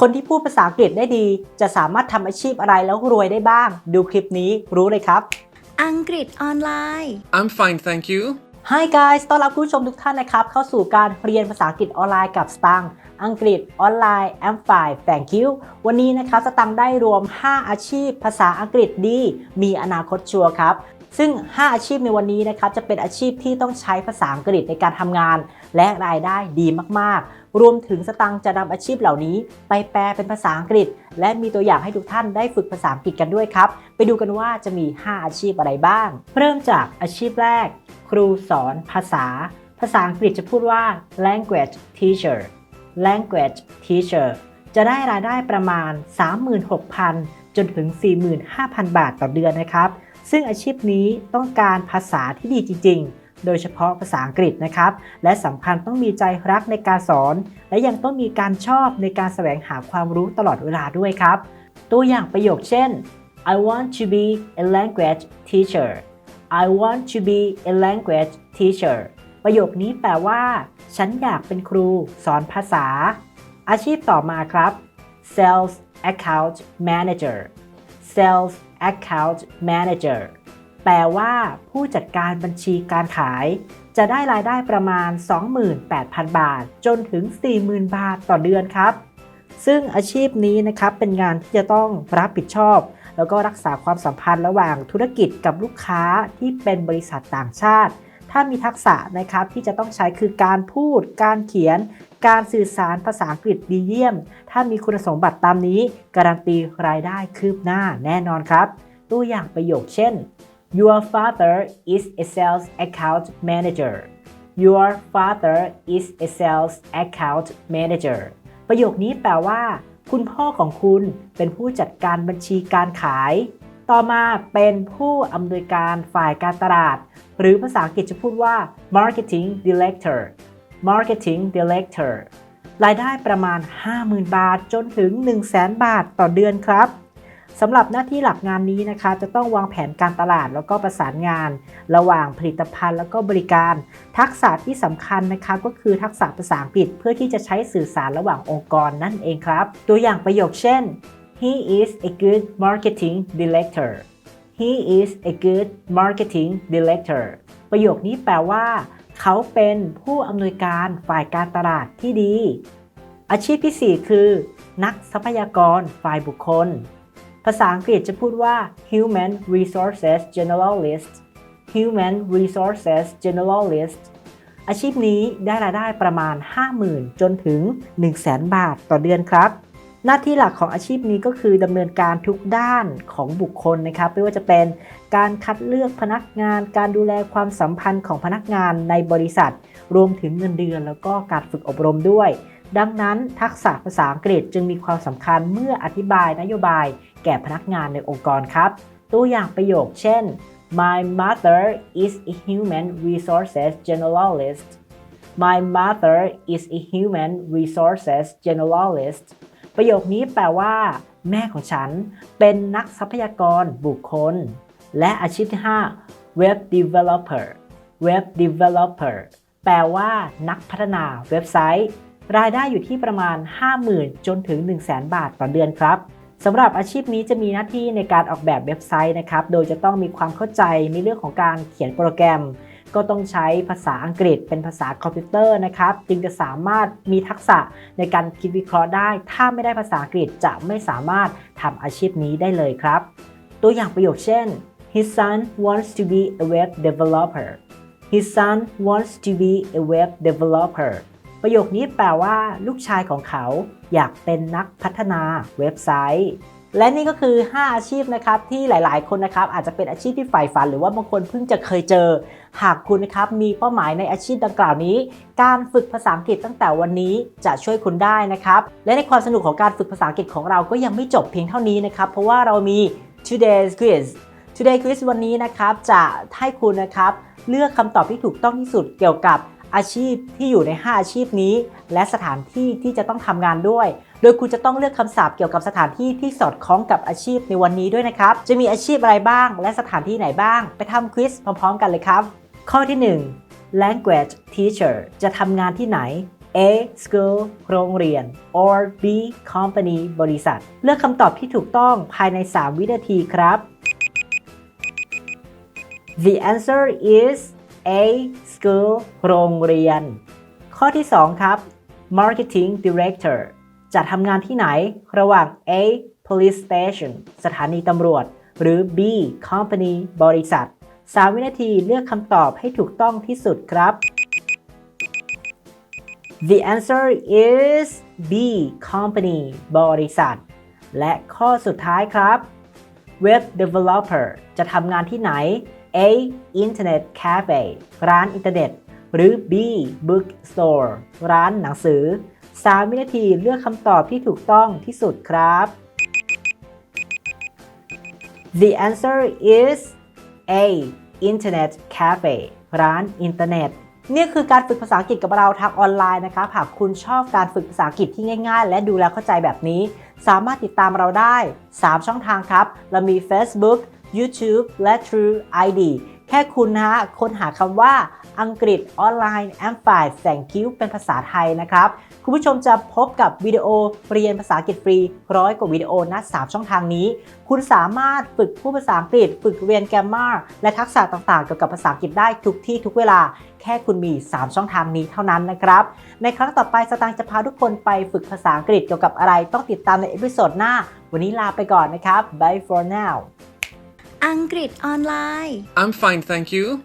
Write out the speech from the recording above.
คนที่พูดภาษาอังกฤษได้ดี จะสามารถทำอาชีพอะไรแล้วรวยได้บ้าง ดูคลิปนี้รู้เลยครับ อังกฤษออนไลน์ I'm fine, thank you. Hi guys ต้อนรับคุณผู้ชมทุกท่านนะครับ เข้าสู่การเรียนภาษาอังกฤษออนไลน์กับสตังค์อังกฤษออนไลน์ I'm fine thank you วันนี้นะครับสตังค์ได้รวม 5 อาชีพภาษาอังกฤษดี มีอนาคตชัวร์ครับ ซึ่ง 5 อาชีพในวันนี้นะครับจะเป็นอาชีพที่ต้องใช้ภาษาอังกฤษในการทำงาน และรายได้ดีมากๆ รวมถึงสตังค์จะนำอาชีพเหล่านี้ ไปแปลเป็นภาษาอังกฤษ และมีตัวอย่างให้ทุกท่านได้ฝึกภาษาอังกฤษกันด้วยครับ ไปดูกันว่าจะมี 5 อาชีพอะไรบ้าง เริ่มจากอาชีพแรก ครูสอนภาษา ภาษาอังกฤษจะพูดว่า language teacher language teacher จะได้รายได้ประมาณ 36,000 จนถึง 45,000 บาทต่อเดือนนะครับ ซึ่งอาชีพนี้ต้องการภาษาที่ดีจริง ๆ โดยเฉพาะภาษาอังกฤษนะครับ และสำคัญต้องมีใจรักในการสอน และยังต้องมีการชอบในการแสวงหาความรู้ตลอดเวลาด้วยครับ ตัวอย่างประโยคเช่น I want to be a language teacher I want to be a language teacher ประโยคนี้แปลว่า ฉันอยากเป็นครูสอนภาษา อาชีพต่อมาครับ Sales Account Manager Sales Account Manager แปลว่าผู้จัดการบัญชีการขาย จะได้รายได้ประมาณ 28,000 บาท จนถึง 40,000 บาทต่อเดือนครับ ซึ่งอาชีพนี้นะครับเป็นงานที่จะต้องรับผิดชอบ แล้วก็รักษาความสัมพันธ์ระหว่างธุรกิจกับลูกค้าที่เป็นบริษัทต่างชาติ ถ้ามีทักษะนะครับที่จะต้องใช้คือการพูด การเขียน การสื่อสารภาษาอังกฤษดีเยี่ยม ถ้ามีคุณสมบัติตามนี้ การันตีรายได้คืบหน้าแน่นอนครับ ตัวอย่างประโยคเช่น Your father is a sales account manager Your father is a sales account manager ประโยคนี้แปลว่า คุณพ่อของคุณเป็นผู้จัดการบัญชีการขาย ต่อมาเป็นผู้อำนวยการฝ่ายการตลาด หรือภาษาอังกฤษจะพูดว่า marketing director marketing director รายได้ประมาณ 50,000 บาทจนถึง 100,000 บาทต่อเดือนครับสำหรับหน้าที่หลักงานนี้นะคะ จะต้องวางแผนการตลาดแล้วก็ประสานงาน ระหว่างผลิตภัณฑ์แล้วก็บริการ ทักษะที่สำคัญนะคะก็คือทักษะภาษาอังกฤษเพื่อที่จะใช้สื่อสารระหว่างองค์กรนั่นเองครับ ตัวอย่างประโยคเช่น he is a good marketing director he is a good marketing director ประโยคนี้แปลว่า เขาเป็นผู้อำนวยการฝ่ายการตลาดที่ดี อาชีพที่ 4 คือ นักทรัพยากรฝ่ายบุคคล ภาษาอังกฤษจะพูดว่า human resources generalist human resources generalist อาชีพนี้ได้รายได้ประมาณ 50,000 จนถึง100,000 บาทต่อเดือนครับ หน้าที่หลักของอาชีพนี้ก็คือดำเนินการทุกด้านของบุคคลนะครับ ไม่ว่าจะเป็นการคัดเลือกพนักงาน การดูแลความสัมพันธ์ของพนักงานในบริษัท รวมถึงเงินเดือน แล้วก็การฝึกอบรมด้วย ดังนั้นทักษะภาษาอังกฤษจึงมีความสำคัญเมื่ออธิบายนโยบายแก่พนักงานในองค์กรครับ ตัวอย่างประโยคเช่น My mother is a human resources generalist My mother is a human resources generalist ประโยคนี้แปลว่า แม่ของฉันเป็นนักทรัพยากรบุคคล และอาชีพที่ 5 Web developer Web developer แปลว่า นักพัฒนาเว็บไซต์ รายได้อยู่ที่ประมาณ 50,000 จนถึง 100,000 บาทต่อเดือนครับสำหรับอาชีพนี้จะมีหน้าที่ในการออกแบบเว็บไซต์นะครับ โดยจะต้องมีความเข้าใจในเรื่องของการเขียนโปรแกรม ก็ต้องใช้ภาษาอังกฤษเป็นภาษาคอมพิวเตอร์นะครับจึงจะสามารถมีทักษะในการคิดวิเคราะห์ได้ ถ้าไม่ได้ภาษาอังกฤษจะไม่สามารถทำอาชีพนี้ได้เลยครับ ตัวอย่างประโยคเช่น His son wants to be a web developer His son wants to be a web developer ประโยคนี้แปลว่า ลูกชายของเขาอยากเป็นนักพัฒนาเว็บไซต์ และนี่ก็คือ 5 อาชีพนะครับที่หลาย ๆ คนนะครับอาจจะเป็นอาชีพที่ใฝ่ฝัน หรือว่าบางคนเพิ่งจะเคยเจอ หากคุณนะครับมีเป้าหมายในอาชีพดังกล่าวนี้ การฝึกภาษาอังกฤษตั้งแต่วันนี้จะช่วยคุณได้นะครับ และในความสนุกของการฝึกภาษาอังกฤษของเราก็ยังไม่จบเพียงเท่านี้นะครับ เพราะว่าเรามี today's quiz today quiz วันนี้นะครับจะให้คุณนะครับเลือกคำตอบที่ถูกต้องที่สุดเกี่ยวกับอาชีพที่อยู่ใน 5 อาชีพนี้ และสถานที่ที่จะต้องทำงานด้วย โดยคุณจะต้องเลือกคำศัพท์เกี่ยวกับสถานที่ที่สอดคล้องกับอาชีพในวันนี้ด้วยนะครับ จะมีอาชีพอะไรบ้าง และสถานที่ไหนบ้าง ไปทำควิสพร้อมๆ กันเลยครับ ข้อที่ 1 language teacher จะทำงานที่ไหน A school โรงเรียน or B company บริษัท เลือกคำตอบที่ถูกต้องภายใน 3 วินาทีครับ The answer is A school โรงเรียน ข้อที่ 2 ครับ Marketing Director จะทำงานที่ไหน ระหว่าง A police station สถานีตำรวจ หรือ B company บริษัท 3 วินาทีเลือกคำตอบให้ถูกต้องที่สุดครับ The answer is B company บริษัท และข้อสุดท้ายครับ Web developer จะทำงานที่ไหน A Internet Cafe ร้านอินเทอร์เน็ต หรือ B Bookstore ร้านหนังสือ 3 วินาทีเลือกคำตอบที่ถูกต้องที่สุดครับ The answer is A Internet Cafe ร้านอินเทอร์เน็ตนี่คือการฝึกภาษาอังกฤษกับเราทางออนไลน์นะครับหากคุณชอบการฝึกภาษาอังกฤษที่ง่ายๆ และดูแลเข้าใจแบบนี้ สามารถติดตามเราได้ 3 ช่องทางครับ เรามี Facebook YouTube และ True ID ค่คุณนะฮะค้นหาคำว่าอังกฤษออนไลน์ a m p l i แสงคิ้วเป็นภาษาไทยนะครับ คุณผู้ชมจะพบกับวิดีโอเรียนภาษาอังกฤษฟรีร้อยกว่าวิดีโอนะ3ช่องทางนี้ คุณสามารถฝึกพูดภาษาอังกฤษ ฝึกเรียนแกรมมาและทักษะต่างๆ เกี่ยวกับภาษาอังกฤษได้ทุกที่ทุกเวลา แค่คุณมี 3 ช่องทางนี้เท่านั้นนะครับ ในครั้งต่อไปสตางค์จะพาทุกคนไปฝึกภาษาอังกฤษเกี่ยวกับอะไรต้องติดตามในเอพิโซดหน้า วันนี้ลาไปก่อนนะครับ bye for now อังกฤษออนไลน์ I'm fine, thank you.